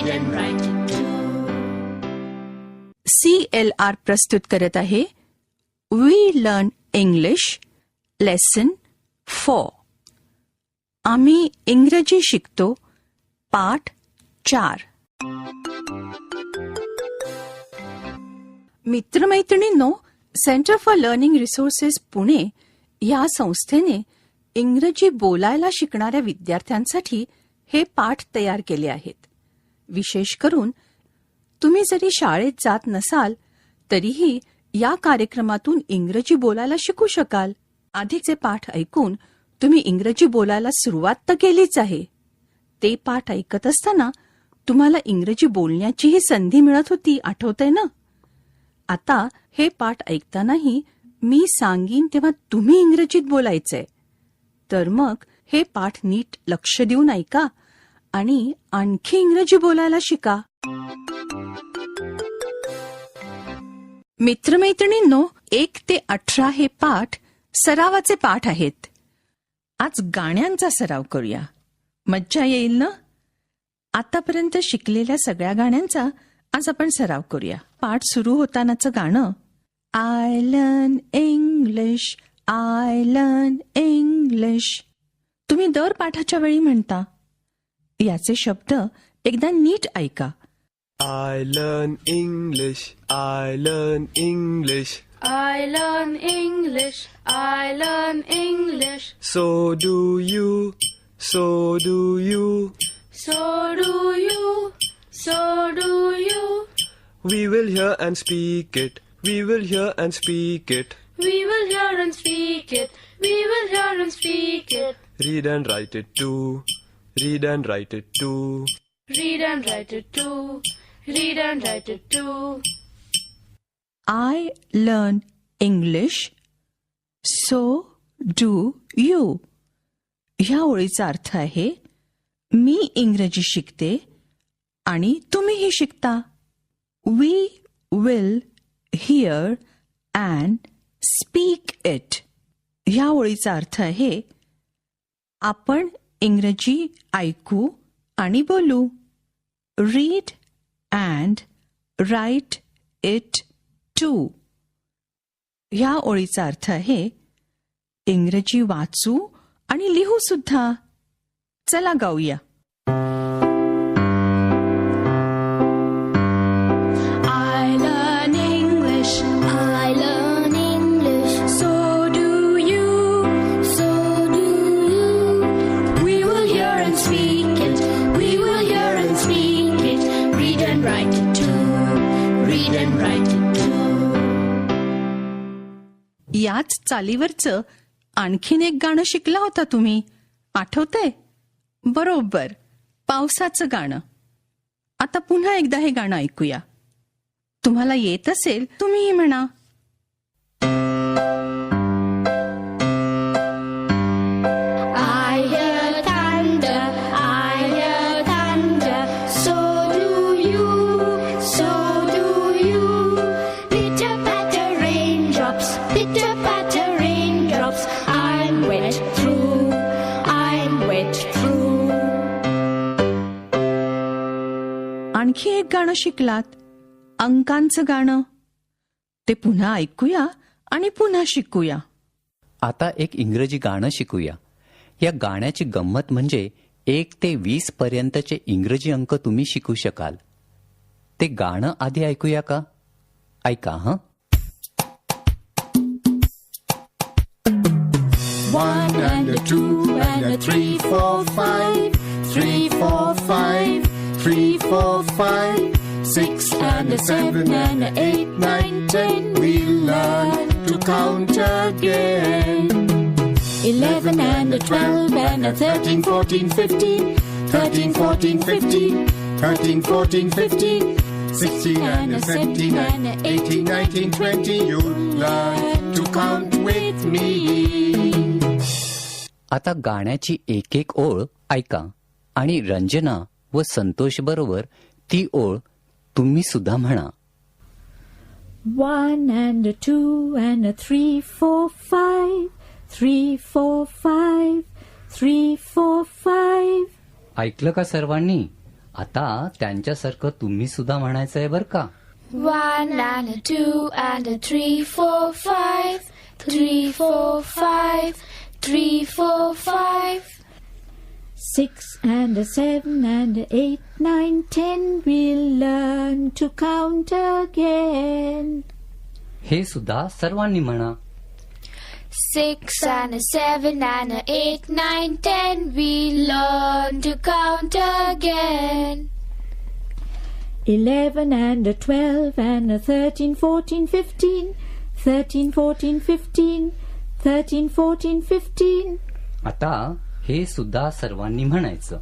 read and write CLR C L R प्रस्तुत करत आहे. We learn English lesson four आम्ही इंग्रजी शिकतो. पाठ चार. मित्रमैत्रिणींनो Centre for Learning Resources Pune या संस्थेने इंग्रजी बोलायला शिकणाऱ्या विद्यार्थ्यांसाठी हे पाठ तयार केले आहेत. विशेष करून तुम्ही जरी शाळेत जात नसाल तरीही या कार्यक्रमातून इंग्रजी बोलायला शिकू शकाल. आधीचे पाठ ऐकून तुम्ही इंग्रजी बोलायला सुरुवात तर केलीच आहे. ते पाठ ऐकत असताना तुम्हाला इंग्रजी बोलण्याचीही संधी मिळत होती आठवतंय ना? आता हे पाठ ऐकतानाही मी सांगीन तेव्हा तुम्ही इंग्रजीत बोलायचंय. तर मग हे पाठ नीट लक्ष देऊन ऐका. आणि आणखी इंग्रजी बोलायला शिका. मित्रमैत्रिणींनो एक ते अठरा हे पाठ सरावाचे पाठ आहेत. आज गाण्यांचा सराव करूया. मज्जा येईल ना? आतापर्यंत शिकलेल्या सगळ्या गाण्यांचा आज आपण सराव करूया. पाठ सुरू होतानाचं गाणं I learn English I learn English. तुम्ही दर पाठाच्या वेळी म्हणता याचे शब्द एकदा नीट ऐका I learn English. I learn English. I learn English. I learn English. So do you. So do you. So do you. So do you. We will hear and speak it. We will hear and speak it. We will hear and speak it. We will hear and speak it. Read and write it too. Read and write it too. Read and write it too. Read and write it too. I learn English so do you ह्या ओळीचा अर्थ आहे मी इंग्रजी शिकते आणि तुम्हीही शिकता we will hear and speak it ह्या ओळीचा अर्थ आहे आपण इंग्रजी ऐकू आणि बोलू. Read and write it too ह्या ओळीचा अर्थ आहे इंग्रजी वाचू आणि लिहू सुद्धा. चला गाऊया. चालीवरचं आणखीन एक गाणं शिकला होता तुम्ही. आठवतंय? बरोबर. पावसाचं गाणं. आता पुन्हा एकदा हे गाणं ऐकूया. तुम्हाला येत असेल तुम्हीही म्हणा. गाणं शिकलात? अंकांचं गाणं? ते पुन्हा ऐकूया आणि पुन्हा शिकूया. आता एक इंग्रजी गाणं शिकूया. या गाण्याची गंमत म्हणजे एक ते वीस पर्यंतचे इंग्रजी अंक तुम्ही शिकू शकाल. ते गाणं आधी ऐकूया का? ऐका हं? One and a two and a three, four, five. Three, four, five. Three, four, five. Six and a seven and a eight, nine, ten. We learn to count again. Eleven and a twelve and a thirteen, fourteen, fifteen. Thirteen, fourteen, fifteen. Thirteen, fourteen, fifteen. Sixteen and a seventeen and a eighteen, nineteen, twenty. You learn to count with me. आता गाण्याची एक एक ओळ ऐका आणि रंजना व संतोष बरोबर ती ओळ तुम्ही सुद्धा म्हणा one and two and three four five three four five three four five ऐकलं का सर्वांनी? आता त्यांच्यासारखं तुम्ही सुद्धा म्हणायचं आहे बर का one and two and three four five three four five three four five Six and a seven and a eight, nine, ten. We'll learn to count again. हे सुद्धा सर्वांनी म्हणा Six and a seven and a eight, nine, ten. We learn to count again. Eleven and a twelve and a thirteen, fourteen, fifteen. Thirteen, fourteen, fifteen. Thirteen, fourteen, fifteen. आता हे सुद्धा सर्वांनी म्हणायचं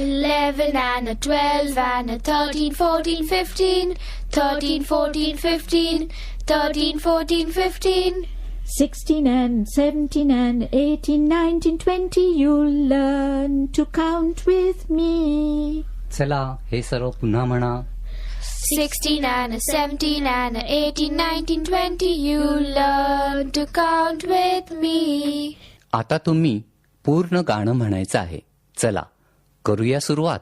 Eleven and a twelve and a thirteen, fourteen, fifteen. Thirteen, fourteen, fifteen. Thirteen, fourteen, fifteen. Sixteen and seventeen and eighteen, nineteen, twenty. You'll learn to count with me. चला हे सर्व पुन्हा म्हणा Sixteen and a seventeen and a eighteen, nineteen, twenty. You learn to count with me. आता तुम्ही पूर्ण गाणं म्हणायचं आहे चला करूया सुरुवात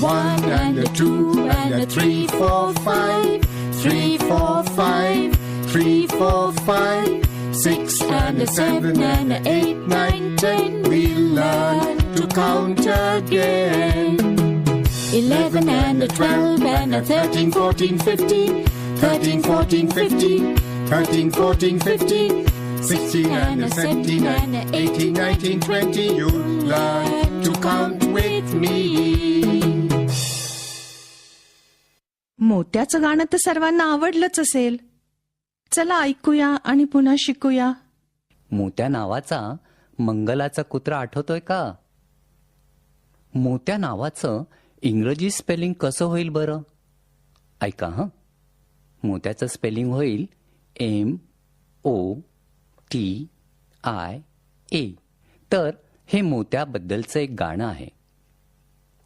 One and a two and a three, four, five. Three, four, five. Three, four, five. Six and a seven and a eight, nine, ten. We'll learn to count again. Eleven and a twelve and a thirteen, fourteen, fifteen. Thirteen, fourteen, fifteen. 13, 14, 15, 16 and 17 and 18, 19, 20. You learn to count with me. मोत्याचं गाणं तर सर्वांना आवडलंच असेल. चला ऐकूया आणि पुन्हा शिकूया. मोत्या नावाचा मंगलाचा कुत्रा आठवतोय का? मोत्या नावाचं इंग्रजी स्पेलिंग कसं होईल बरं? ऐका ह. मोत्याचं स्पेलिंग होईल M O T I A तर हे मोत्याबद्दलचं एक गाणं आहे.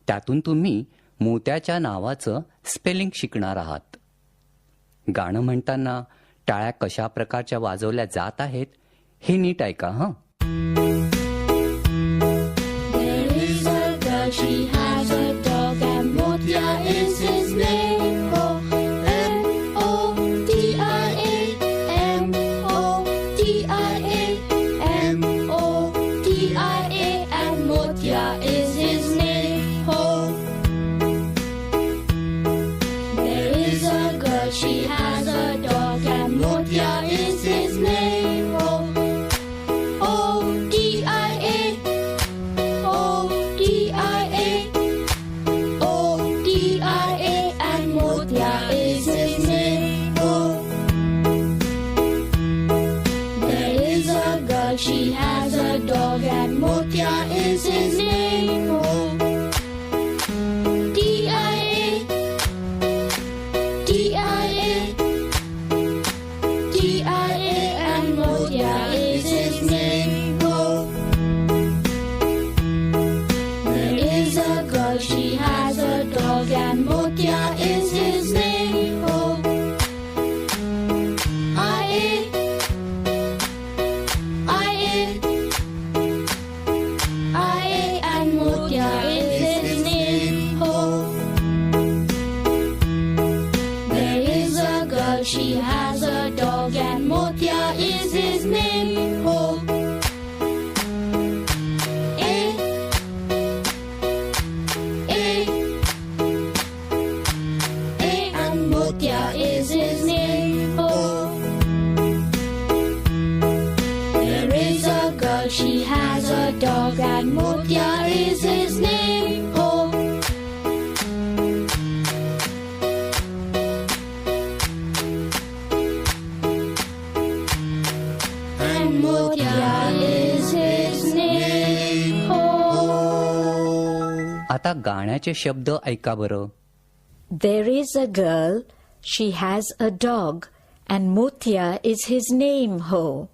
त्यातून तुम्ही मोत्याच्या नावाचं स्पेलिंग शिकणार आहात. गाणं म्हणताना टाळ्या कशा प्रकारच्या वाजवल्या जात आहेत हे नीट ऐका हं she has she has a dog, and Motia is आता गाण्याचे शब्द ऐका बरं. There is a girl she has a dog and Motiya is his name oh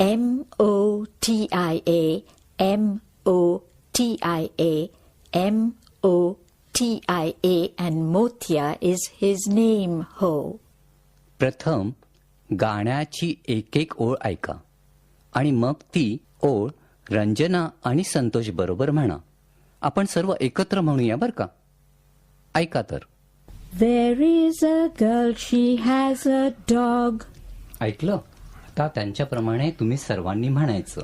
M O T I A M O T I A M O T I A and Motiya is his name oh प्रथम गाण्याची एक एक ओळ ऐका. आणि मग ती ओळ रंजना आणि संतोष बरोबर म्हणा. आपण सर्व एकत्र म्हणूया बर का? ऐका तर. There is a girl she has a dog ऐकलं? आता त्यांच्याप्रमाणे तुम्ही सर्वांनी म्हणायचं.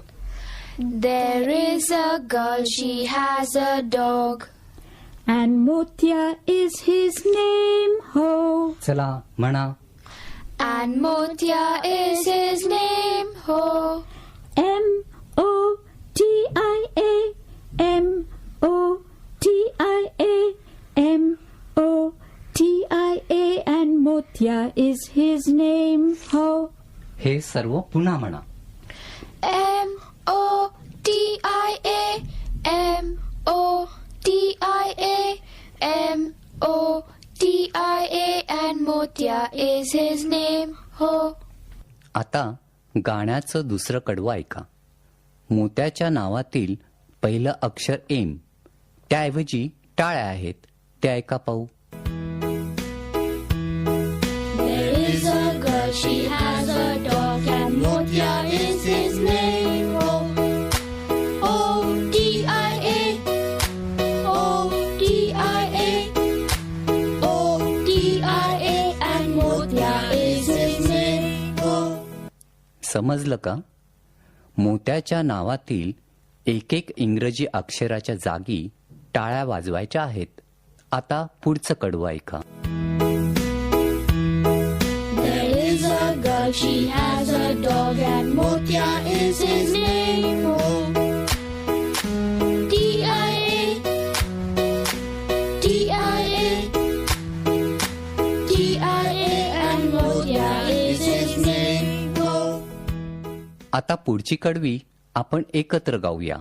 There is a girl she has a dog and Motya is his name हो चला म्हणा. And Motya is his name हो एम Motya is his name, ho. हे सर्व पुन्हा म्हणा M O T I A. M O T I A. M O T I A. And Motya is his name, ho. आता गाण्याचं दुसरं कडवं ऐका मोत्याच्या नावातील पहिलं अक्षर एम त्याऐवजी टाळ्या आहेत ते ऐका पाहू she has a dog, and Motya is his name. Oh, O D I A. O D I A. O D I A, and Motya is his name. O समजलं का मोत्याच्या नावातील एक एक इंग्रजी अक्षराच्या जागी टाळ्या वाजवायच्या आहेत आता पुढचं कडवं ऐका a she has a dog, and Motya is his name. D I A. D I A. D I A, and Motya is his name. आता पुढची कडवी आपण एकत्र गाऊया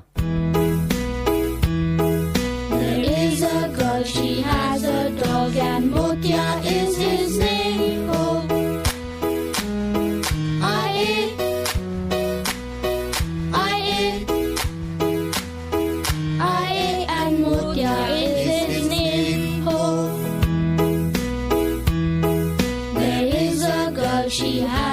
she has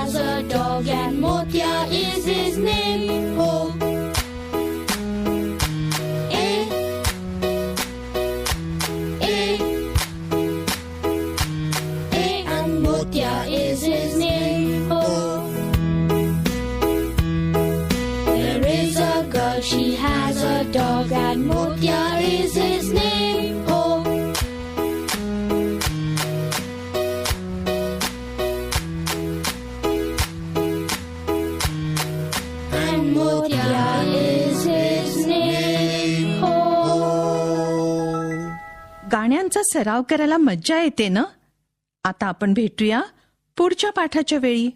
गाण्यांचा सराव करायला मज्जा येते ना? आता आपण भेटूया पुढच्या पाठाच्या वेळी.